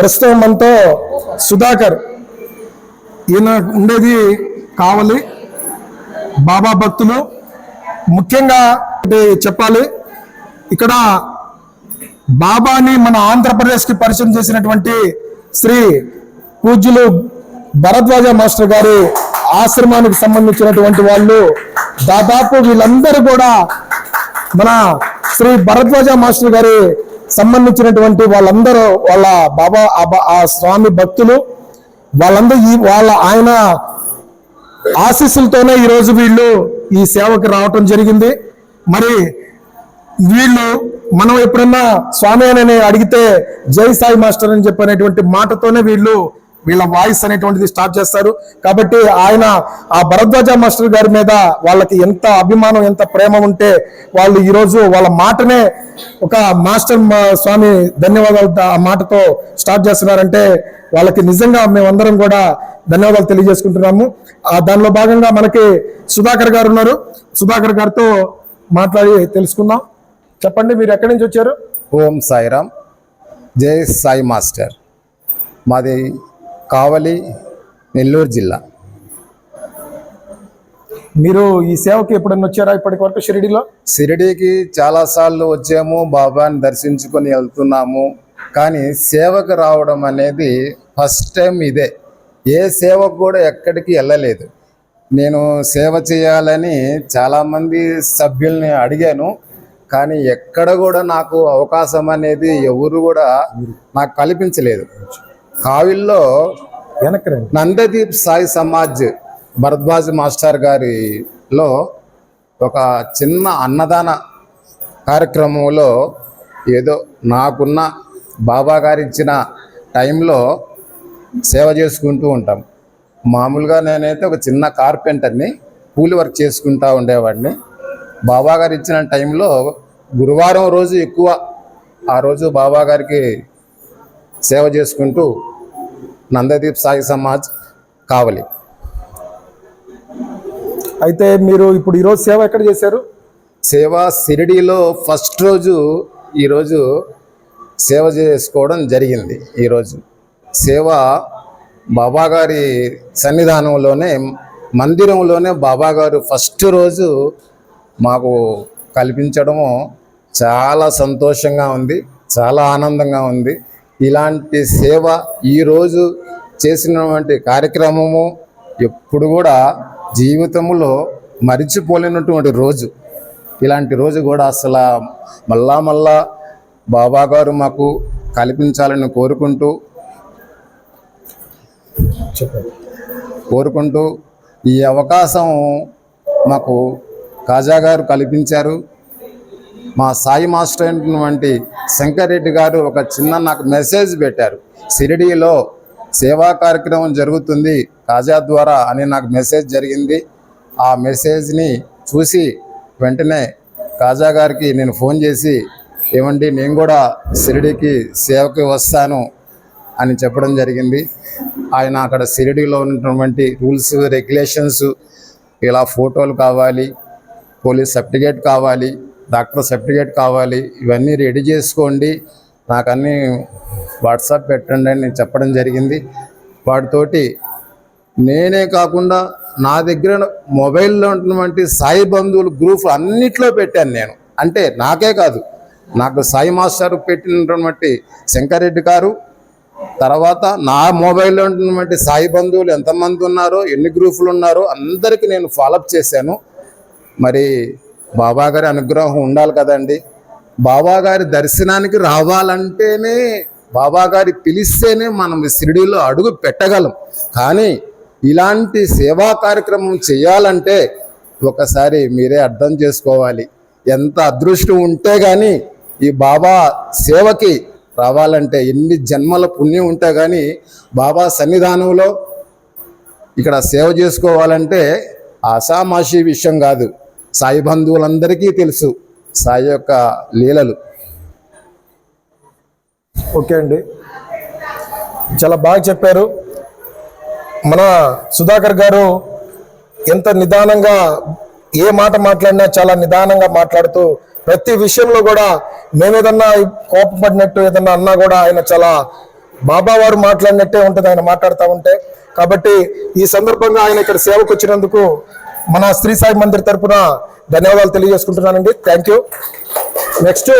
ప్రస్తుతం మనతో సుధాకర్. ఈయన ఉండేది కావలి. బాబా భక్తులు. ముఖ్యంగా ఒకటి చెప్పాలి. ఇక్కడ బాబాని మన ఆంధ్రప్రదేశ్కి పరిచయం చేసినటువంటి శ్రీ పూజ్యులు భరద్వాజ మాస్టర్ గారి ఆశ్రమానికి సంబంధించినటువంటి వాళ్ళు దాదాపు వీళ్ళందరూ కూడా మన శ్రీ భరద్వాజ మాస్టర్ గారి సంబంధించినటువంటి వాళ్ళందరూ వాళ్ళ బాబా ఆ స్వామి భక్తులు వాళ్ళందరూ ఈ వాళ్ళ ఆయన ఆశీస్సులతోనే ఈరోజు వీళ్ళు ఈ సేవకి రావటం జరిగింది. మరి వీళ్ళు మనం ఎప్పుడన్నా స్వామి అని అడిగితే జై సాయి మాస్టర్ అని చెప్పనేటువంటి మాటతోనే వీళ్ళు వీళ్ళ వాయిస్ అనేటువంటిది స్టార్ట్ చేస్తారు. కాబట్టి ఆయన ఆ భరద్వాజ మాస్టర్ గారి మీద వాళ్ళకి ఎంత అభిమానం ఎంత ప్రేమ ఉంటే వాళ్ళు ఈరోజు వాళ్ళ మాటనే ఒక మాస్టర్ స్వామి ధన్యవాదాలు ఆ మాటతో స్టార్ట్ చేస్తున్నారంటే వాళ్ళకి నిజంగా మేమందరం కూడా ధన్యవాదాలు తెలియజేసుకుంటున్నాము. ఆ దానిలో భాగంగా మనకి సుధాకర్ గారు ఉన్నారు. సుధాకర్ గారితో మాట్లాడి తెలుసుకుందాం. చెప్పండి మీరు ఎక్కడి నుంచి వచ్చారు? ఓం సాయిరామ్. జై సాయి మాస్టర్. మాది కావలి నెల్లూరు జిల్లా. మీరు ఈ సేవకి ఎప్పుడన్నా వచ్చారా ఇప్పటి వరకు షిరిడిలో? షిరిడీకి చాలాసార్లు వచ్చాము బాబాని దర్శించుకొని వెళ్తున్నాము. కానీ సేవకు రావడం అనేది ఫస్ట్ టైం ఇదే. ఏ సేవకు కూడా ఎక్కడికి వెళ్ళలేదు. నేను సేవ చేయాలని చాలామంది సభ్యుల్ని అడిగాను. కానీ ఎక్కడ కూడా నాకు అవకాశం అనేది ఎవరు కూడా నాకు కల్పించలేదు. కావిల్లో నందదీప్ సాయి సమాజ్ భరద్వాజ్ మాస్టర్ గారిలో ఒక చిన్న అన్నదాన కార్యక్రమంలో ఏదో నాకున్న బాబా గారు ఇచ్చిన టైంలో సేవ చేసుకుంటూ ఉంటాం. మామూలుగా నేనైతే ఒక చిన్న కార్పెంటర్ని కూలి వర్క్ చేసుకుంటూ ఉండేవాడిని. బాబా గారు ఇచ్చిన టైంలో గురువారం రోజు ఎక్కువ ఆ రోజు బాబా గారికి సేవ చేసుకుంటూ నందదీప్ సాయి సమాజ్ కావలి. అయితే మీరు ఇప్పుడు ఈరోజు సేవ ఎక్కడ చేశారు? సేవ షిరిడీలో ఫస్ట్ రోజు ఈరోజు సేవ చేసుకోవడం జరిగింది ఈరోజు సేవ బాబాగారి సన్నిధానంలోనే మందిరంలోనే బాబాగారు ఫస్ట్ రోజు మాకు కల్పించడము చాలా సంతోషంగా ఉంది చాలా ఆనందంగా ఉంది. ఇలాంటి సేవ ఈరోజు చేసినటువంటి కార్యక్రమము ఎప్పుడు కూడా జీవితంలో మరిచిపోలేనటువంటి రోజు. ఇలాంటి రోజు కూడా అసలు మళ్ళా మళ్ళా బాబా గారు మాకు కల్పించాలని కోరుకుంటూ కోరుకుంటూ ఈ అవకాశం మాకు కాజా గారు కల్పించారు. మా సాయి మాస్టర్ అయినటువంటి శంకర్ రెడ్డి గారు ఒక చిన్న నాకు మెసేజ్ పెట్టారు. షిరిడీలో సేవా కార్యక్రమం జరుగుతుంది కాజా ద్వారా అని నాకు మెసేజ్ జరిగింది. ఆ మెసేజ్ని చూసి వెంటనే కాజా గారికి నేను ఫోన్ చేసి ఏమండి నేను కూడా షిరిడీకి సేవకి వస్తాను అని చెప్పడం జరిగింది. ఆయన అక్కడ షిరిడీలో ఉన్నటువంటి రూల్స్ రెగ్యులేషన్స్ ఇలా ఫోటోలు కావాలి పోలీస్ సర్టిఫికేట్ కావాలి డాక్టర్ సర్టిఫికేట్ కావాలి ఇవన్నీ రెడీ చేసుకోండి. నాకు అన్నీ వాట్సాప్ పెట్టండి అని చెప్పడం జరిగింది. వాటితోటి నేనే కాకుండా నా దగ్గర మొబైల్లో ఉన్నటువంటి సాయి బంధువులు గ్రూప్ అన్నిట్లో పెట్టాను నేను. అంటే నాకే కాదు నాకు సాయి మాస్టర్ పెట్టినటువంటి శంకరెడ్డి గారు తర్వాత నా మొబైల్లో ఉన్నటువంటి సాయి బంధువులు ఎంతమంది ఉన్నారో ఎన్ని గ్రూపులు ఉన్నారో అందరికీ నేను ఫాలోఅప్ చేశాను. మరి బాబా గారి అనుగ్రహం ఉండాలి కదండి. బాబా గారి దర్శనానికి రావాలంటేనే బాబా గారి పిలిస్తేనే మనం షిరిడీలో అడుగు పెట్టగలం. కానీ ఇలాంటి సేవా కార్యక్రమం చేయాలంటే ఒకసారి మీరే అర్థం చేసుకోవాలి. ఎంత అదృష్టం ఉంటే కానీ ఈ బాబా సేవకి రావాలంటే ఎన్ని జన్మల పుణ్యం ఉంటే కానీ బాబా సన్నిధానంలో ఇక్కడ సేవ చేసుకోవాలంటే ఆషామాషి విషయం కాదు. సాయి బంధువులందరికీ తెలుసు సాయి యొక్క లీలలు. ఓకే అండి. చాలా బాగా చెప్పారు. మన సుధాకర్ గారు ఎంత నిదానంగా ఏ మాట మాట్లాడినా చాలా నిదానంగా మాట్లాడుతూ ప్రతి విషయంలో కూడా మేమేదన్నా కోపపడినట్టు ఏదన్నా అన్నా కూడా ఆయన చాలా బాబా వారు మాట్లాడినట్టే ఉంటుంది ఆయన మాట్లాడుతూ ఉంటే. కాబట్టి ఈ సందర్భంగా ఆయన ఇక్కడ సేవకు వచ్చినందుకు మన శ్రీ సాయి మందిర్ తరఫున ధన్యవాదాలు తెలియజేసుకుంటున్నానండి. Thank you next